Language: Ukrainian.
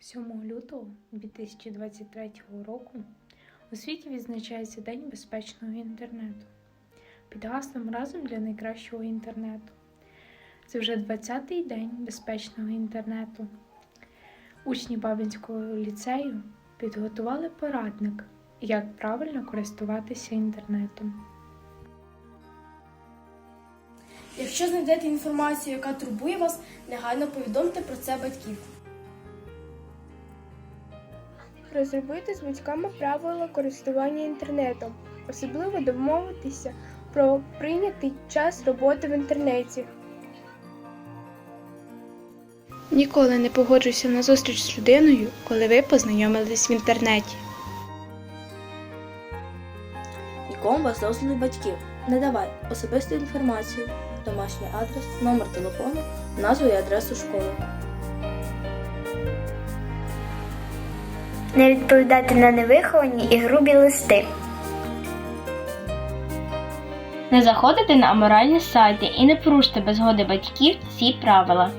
7 лютого 2023 року у світі відзначається День безпечного інтернету під гаслом разом для найкращого інтернету. Це вже 20-й день безпечного інтернету. Учні Бабинського ліцею підготували порадник, як правильно користуватися інтернетом. Якщо знайдете інформацію, яка турбує вас, негайно повідомте про це батьків. Розробити з батьками правила користування інтернетом, особливо домовитися про прийнятий час роботи в інтернеті. Ніколи не погоджуйся на зустріч з людиною, коли ви познайомились в інтернеті. Нікому без дозволу батьків. Не давай особисту інформацію, домашній адрес, номер телефону, назву і адресу школи. Не відповідати на невиховані і грубі листи. Не заходити на аморальні сайти і не порушити без згоди батьків ці правила.